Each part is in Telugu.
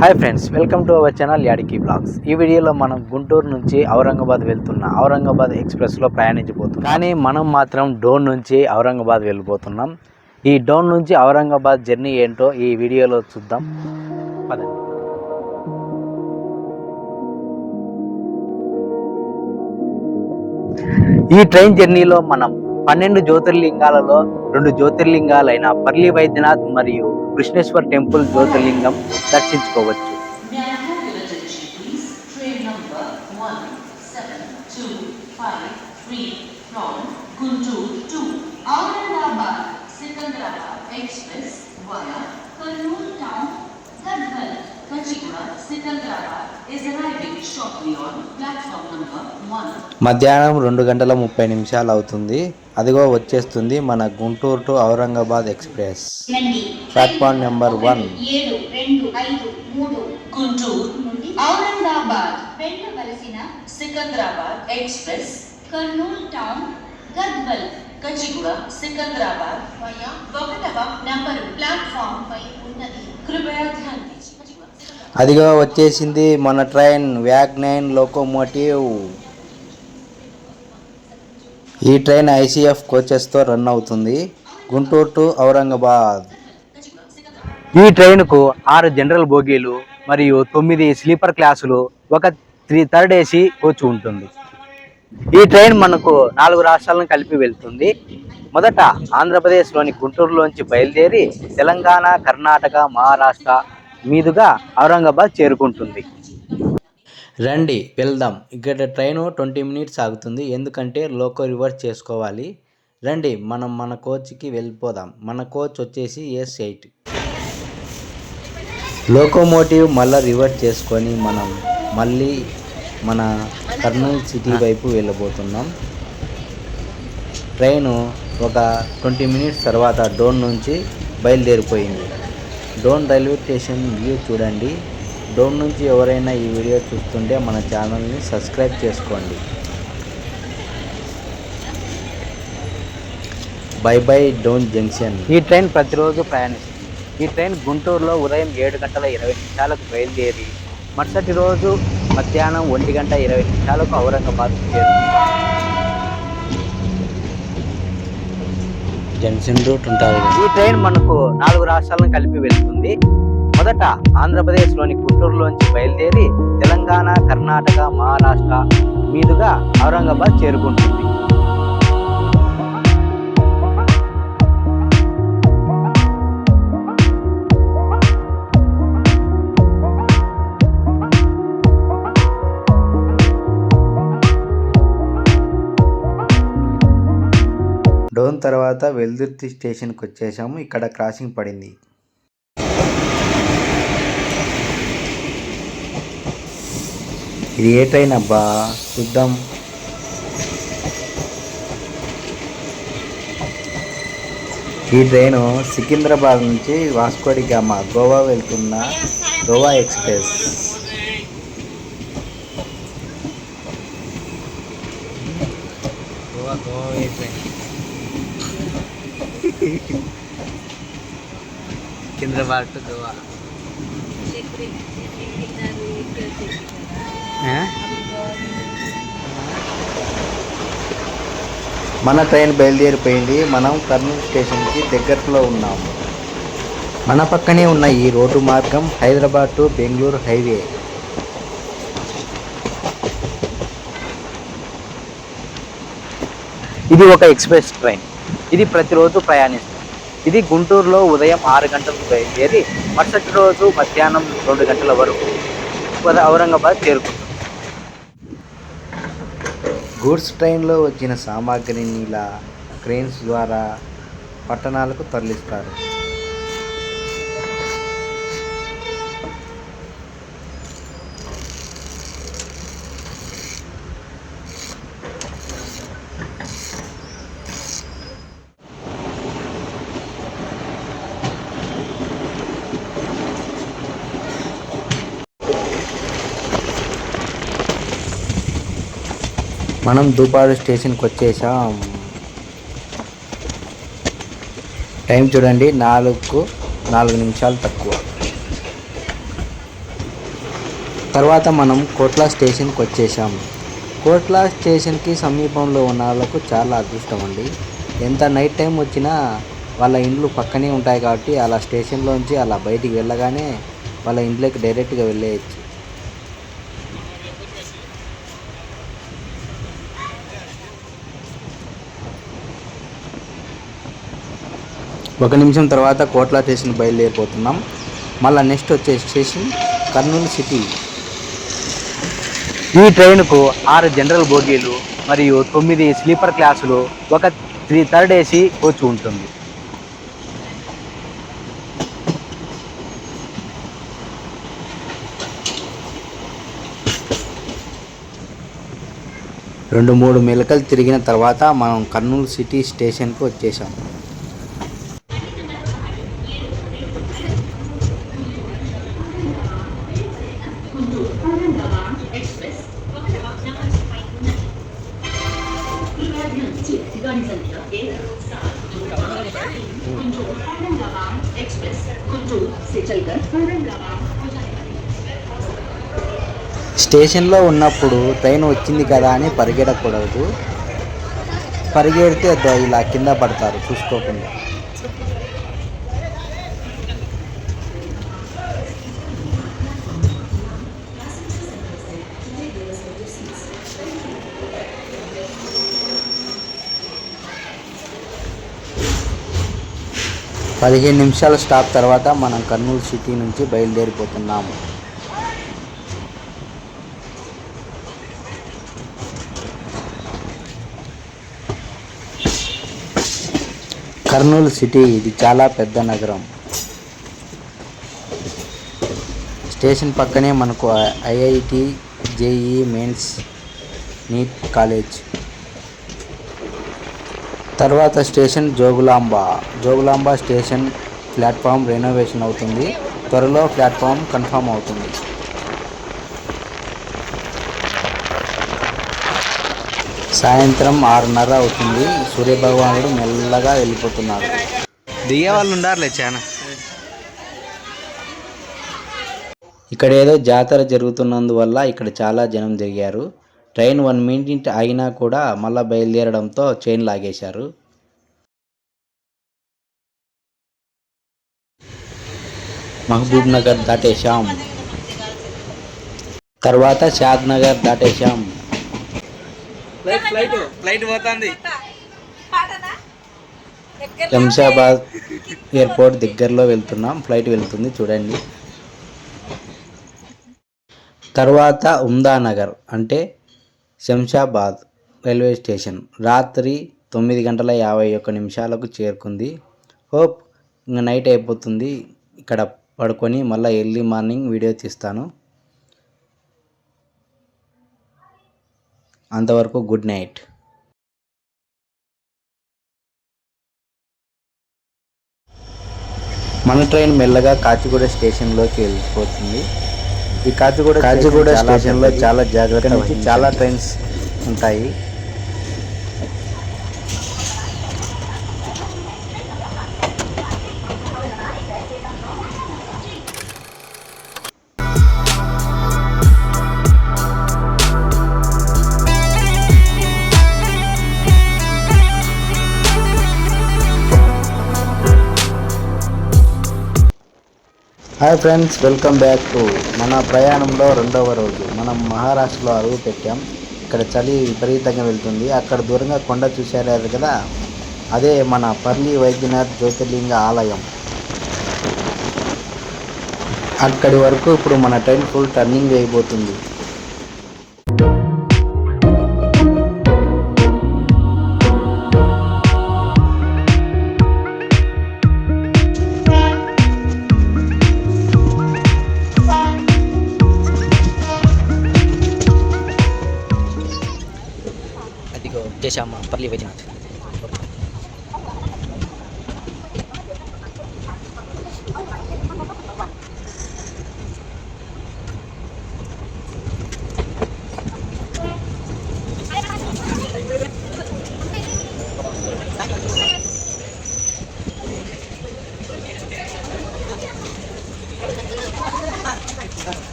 Hi friends welcome to our channel Yadiki blogs ఈ వీడియోలో మనం గుంటూరు నుంచి ఔరంగాబాద్ వెళ్తున్న ఔరంగాబాద్ ఎక్స్ప్రెస్లో ప్రయాణించబోతున్నాం. కానీ మనం మాత్రం డోన్ నుంచి ఔరంగాబాద్ వెళ్ళిపోతున్నాం ఈ డోన్ నుంచి ఔరంగాబాద్ జర్నీ ఏంటో ఈ వీడియోలో చూద్దాం. పదండి. ఈ ట్రైన్ జర్నీలో మనం పన్నెండు జ్యోతిర్లింగాలలో రెండు జ్యోతిర్లింగాలైన పర్లి వైద్యనాథ్ మరియు కృష్ణేశ్వర్ టెంపుల్ జ్యోతిర్లింగం దర్శించుకోవచ్చు. May I మధ్యాహ్నం రెండు గంటల ముప్పై నిమిషాలు అవుతుంది. అదిగో వచ్చేస్తుంది మన Guntur to Aurangabad express. Platform number one Secunderabad అదిగో వచ్చేసింది మన ట్రైన్ వ్యాగ్ నైన్ లోకోమోటివ్. ఈ ట్రైన్ ఐసీఎఫ్ కోచెస్తో రన్ అవుతుంది. గుంటూరు టు ఔరంగాబాద్. ఈ ట్రైన్కు ఆరు జనరల్ బోగీలు మరియు తొమ్మిది స్లీపర్ క్లాసులు ఒక త్రీ థర్డ్ ఏసీ కోచ్ ఉంటుంది. ఈ ట్రైన్ మనకు నాలుగు రాష్ట్రాలను కలిపి వెళ్తుంది. మొదట ఆంధ్రప్రదేశ్లోని గుంటూరులోంచి బయలుదేరి తెలంగాణ కర్ణాటక మహారాష్ట్ర మీదుగా ఔరంగాబాద్ చేరుకుంటుంది. రండి వెళ్దాం. ఇక్కడ ట్రైన్ ట్వంటీ మినిట్స్ ఆగుతుంది. ఎందుకంటే లోకో రివర్స్ చేసుకోవాలి. రండి మనం మన కోచ్కి వెళ్ళిపోదాం. మన కోచ్ వచ్చేసి ఎస్ ఎయిట్ లోకోమోటివ్ మళ్ళీ రివర్స్ చేసుకొని మనం మళ్ళీ మన కర్నూలు సిటీ వైపు వెళ్ళబోతున్నాం. ట్రైను ఒక ట్వంటీ మినిట్స్ తర్వాత డోన్ నుంచి బయలుదేరిపోయింది. డోన్ రైల్వే స్టేషన్ వ్యూ చూడండి. డోన్ నుంచి ఎవరైనా ఈ వీడియో చూస్తుంటే మన ఛానల్ని సబ్స్క్రైబ్ చేసుకోండి. Bye bye Dhone junction. ఈ ట్రైన్ ప్రతిరోజు ప్రయాణిస్తుంది. ఈ ట్రైన్ గుంటూరులో ఉదయం ఏడు గంటల ఇరవై నిమిషాలకు బయలుదేరి మరుసటి రోజు మధ్యాహ్నం ఒంటి గంట ఇరవై నిమిషాలకు ఔరంగాబాద్ చేరుతుంది జంక్షన్ రూట్ ఉంటుంది ఈ ట్రైన్ మనకు నాలుగు రాష్ట్రాలను కలిపి వెళ్తుంది. మొదట ఆంధ్రప్రదేశ్లోని గుంటూరులోంచి బయలుదేరి తెలంగాణ కర్ణాటక మహారాష్ట్ర మీదుగా ఔరంగాబాద్ చేరుకుంటుంది. డోన్ తర్వాత వెల్దుర్తి స్టేషన్కి వచ్చేసాము ఇక్కడ క్రాసింగ్ పడింది. ఇది ఏ ట్రైన్ అబ్బా? చూద్దాం. ఈ ట్రైను సికింద్రాబాద్ నుంచి వాస్కోడిగామా గోవా వెళ్తున్న Goa express Goa Goa train Secunderabad to Goa. మన ట్రైన్ బయలుదేరిపోయింది. మనం కర్నూలు స్టేషన్కి దగ్గరలో ఉన్నాము మన పక్కనే ఉన్న ఈ రోడ్డు మార్గం హైదరాబాద్ టు బెంగళూరు హైవే. ఇది ఒక ఎక్స్ప్రెస్ ట్రైన్. ఇది ప్రతిరోజు ప్రయాణిస్తుంది. ఇది గుంటూరులో ఉదయం ఆరు గంటలకు బయలుదేరి మరుసటి రోజు మధ్యాహ్నం రెండు గంటల వరకు ఔరంగాబాద్ చేరుకుంటుంది. గూడ్స్ ట్రైన్లో వచ్చిన సామాగ్రిని ఇలా క్రెయిన్స్ ద్వారా పట్టణాలకు తరలిస్తారు. మనం దుబారు స్టేషన్కి వచ్చేసాం. టైం చూడండి నాలుగు నాలుగు నిమిషాలు తక్కువ. తర్వాత మనం కోట్ల స్టేషన్కి వచ్చేసాం. కోట్ల స్టేషన్కి సమీపంలో ఉన్న వాళ్ళకు చాలా అదృష్టం అండి. ఎంత నైట్ టైం వచ్చినా వాళ్ళ ఇండ్లు పక్కనే ఉంటాయి కాబట్టి అలా స్టేషన్లోంచి అలా బయటికి వెళ్ళగానే వాళ్ళ ఇంట్లోకి డైరెక్ట్గా వెళ్ళేయచ్చు. ఒక నిమిషం తర్వాత కోట్లా స్టేషన్ బయలుదేరిపోతున్నాం. మళ్ళీ నెక్స్ట్ వచ్చే స్టేషన్ కర్నూలు సిటీ. ఈ ట్రైన్కు ఆరు జనరల్ బోగీలు మరియు తొమ్మిది స్లీపర్ క్లాసులు ఒక త్రీ థర్డ్ ఏసీ కోచ్ ఉంటుంది. రెండు మూడు మెలకలు తిరిగిన తర్వాత మనం కర్నూలు సిటీ స్టేషన్కి వచ్చేసాం స్టేషన్లో ఉన్నప్పుడు ట్రైన్ వచ్చింది కదా అని పరిగెడకూడదు. పరిగెడితే ఇలా కింద పడతారు చూసుకోకుండా. పదిహేను నిమిషాల స్టాప్ తర్వాత మనం కర్నూలు సిటీ నుంచి బయలుదేరిపోతున్నాము. కర్నూలు సిటీ ఇది చాలా పెద్ద నగరం. స్టేషన్ పక్కనే మనకు IIT JEE mains NEET college. తర్వాత station Jogulamba. Jogulamba station platform renovation అవుతుంది. త్వరలో ప్లాట్ఫామ్ కన్ఫర్మ్ అవుతుంది. సాయంత్రం ఆరున్నర అవుతుంది. సూర్యభగవానుడు మెల్లగా వెళ్ళిపోతున్నాడు. దిగే వాళ్ళు ఉండారులే చాలా ఇక్కడ ఏదో జాతర జరుగుతున్నందువల్ల ఇక్కడ చాలా జనం దిగారు. ట్రైన్ వన్ మినిట్ ఆగినా కూడా మళ్ళీ బయలుదేరడంతో చైన్ లాగేశారు. మహబూబ్ నగర్ దాటేశాం. తర్వాత షాద్ నగర్ దాటేశాం ఫ్లైట్ ఫ్లైట్ పోతుంది. శంషాబాద్ ఎయిర్పోర్ట్ దగ్గరలో వెళ్తున్నాం. ఫ్లైట్ వెళ్తుంది చూడండి. తర్వాత ఉమ్దానగర్ అంటే శంషాబాద్ రైల్వే స్టేషన్ రాత్రి తొమ్మిది గంటల యాభై ఒక్క నిమిషాలకు చేరుకుంది. హోప్ ఇంకా నైట్ అయిపోతుంది. ఇక్కడ పడుకొని మళ్ళీ ఎర్లీ మార్నింగ్ వీడియో తీస్తాను. అంతవరకు గుడ్ నైట్. మన ట్రైన్ మెల్లగా కాచిగూడ స్టేషన్లోకి వెళ్ళిపోతుంది. ఈ కాచిగూడ కాచిగూడ స్టేషన్లో చాలా జాగ్రత్త. చాలా ట్రైన్స్ ఉంటాయి hi friends welcome back to మన ప్రయాణంలో రెండవ రోజు. మనం మహారాష్ట్రలో అడుగు పెట్టాం. ఇక్కడ చలి విపరీతంగా వెళ్తుంది. అక్కడ దూరంగా కొండ చూశారు కదా? అదే మన పర్లి వైద్యనాథ్ జ్యోతిర్లింగ ఆలయం. అక్కడి వరకు ఇప్పుడు మన ట్రైన్ ఫుల్ టర్నింగ్ వేయబోతుంది అదిగో చేశామా పర్లి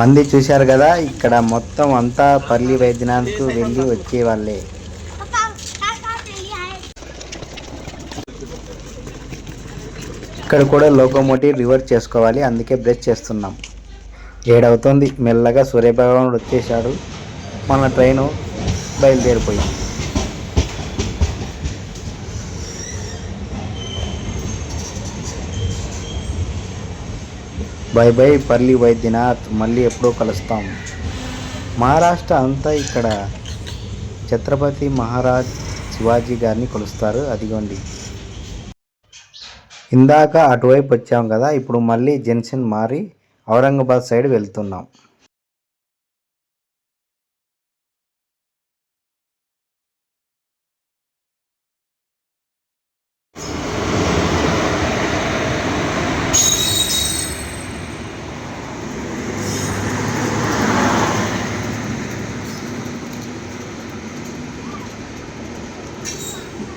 మంది చూశారు కదా ఇక్కడ మొత్తం అంతా పల్లి వైద్యనాథ్కు వెళ్ళి వచ్చే వాళ్ళే ఇక్కడ కూడా లోకోమోటివ్ రివర్స్ చేసుకోవాలి అందుకే బ్రష్ చేస్తున్నాం. ఏడవుతుంది మెల్లగా సూర్యభగవానుడు వచ్చేసాడు మన ట్రైను బయలుదేరిపోయింది. బై బై పల్లి వైద్యనాథ్ మళ్ళీ ఎప్పుడో కలుస్తాం. మహారాష్ట్ర అంతా ఇక్కడ ఛత్రపతి మహారాజ్ శివాజీ గారిని కొలుస్తారు. అదిగోండి. ఇందాక అటువైపు వచ్చాం కదా ఇప్పుడు మళ్ళీ జంక్షన్ మారి ఔరంగాబాద్ సైడ్ వెళ్తున్నాం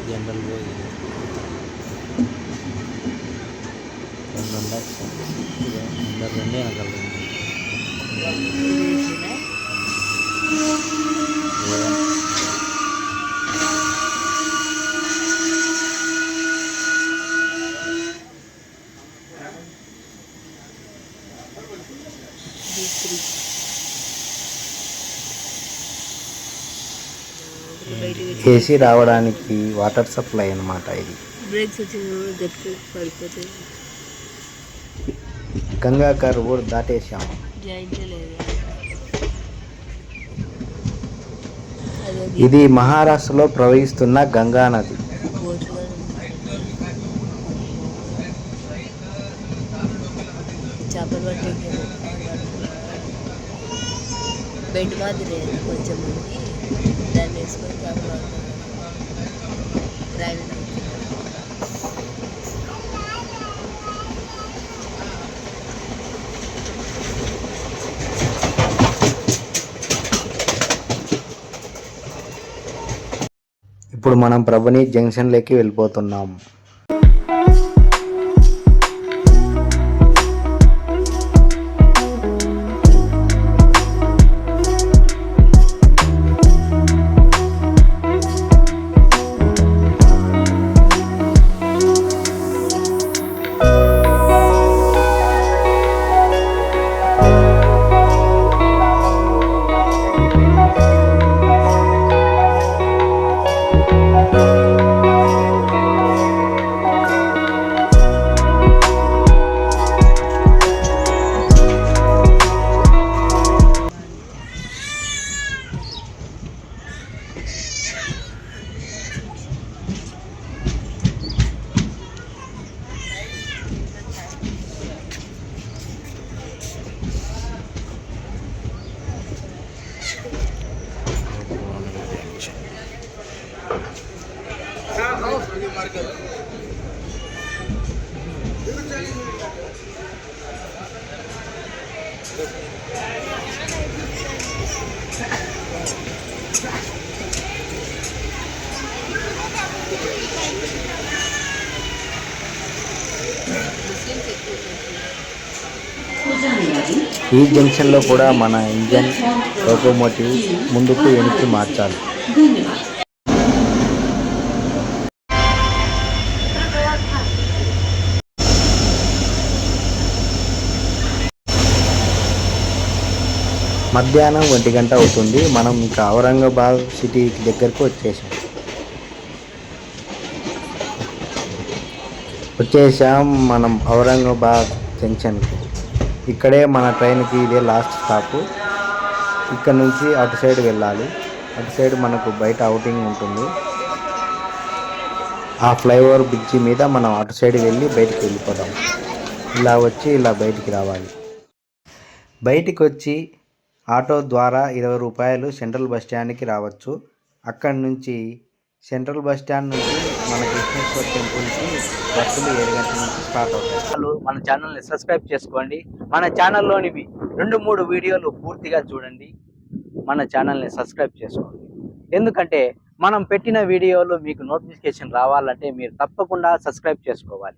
జనరల్ రెండే ఏసీ రావడానికి వాటర్ సప్లై అనమాట ఇది. బ్రేక్స్ వచ్చి గట్టి పడిపోతాయి గంగాకర్ ఊరు దాటేశాం ఇది మహారాష్ట్రలో ప్రవహిస్తున్న గంగా నది. బెడ్ మాదిరి కొంచెం దాన్ని వేసుకొని ఇప్పుడు మనం ప్రభుని జంక్షన్లోకి వెళ్ళిపోతున్నాం. ఈ జంక్షన్లో కూడా మన ఇంజన్ లోకోమోటివ్ ముందుకు వెనక్కి మార్చాలి. మధ్యాహ్నం ఒంటి గంట అవుతుంది. మనం ఇంకా ఔరంగాబాద్ సిటీ దగ్గరకు వచ్చేసాం. వచ్చేసాం మనం ఔరంగాబాద్ జంక్షన్కి. ఇక్కడే మన ట్రైన్కి ఇదే లాస్ట్ స్టాప్ ఇక్కడ నుంచి అటు సైడ్ వెళ్ళాలి. అటు సైడ్ మనకు బయట అవుటింగ్ ఉంటుంది. ఆ ఫ్లైఓవర్ బ్రిడ్జి మీద మనం అటు సైడ్ వెళ్ళి బయటికి వెళ్ళిపోదాం. ఇలా వచ్చి ఇలా బయటికి రావాలి. బయటికి వచ్చి ఆటో ద్వారా ఇరవై రూపాయలు సెంట్రల్ బస్ స్టాండ్కి రావచ్చు. అక్కడి నుంచి సెంట్రల్ బస్ స్టాండ్ నుంచి మన కృష్ణేశ్వర టెంపుల్కి బస్సులు ఏడు గంటల నుంచి స్టార్ట్ అవుతాయి. వాళ్ళు మన ఛానల్ని సబ్స్క్రైబ్ చేసుకోండి. మన ఛానల్లోనివి రెండు మూడు వీడియోలు పూర్తిగా చూడండి. మన ఛానల్ని సబ్స్క్రైబ్ చేసుకోండి. ఎందుకంటే మనం పెట్టిన వీడియోలు మీకు నోటిఫికేషన్ రావాలంటే మీరు తప్పకుండా సబ్స్క్రైబ్ చేసుకోవాలి.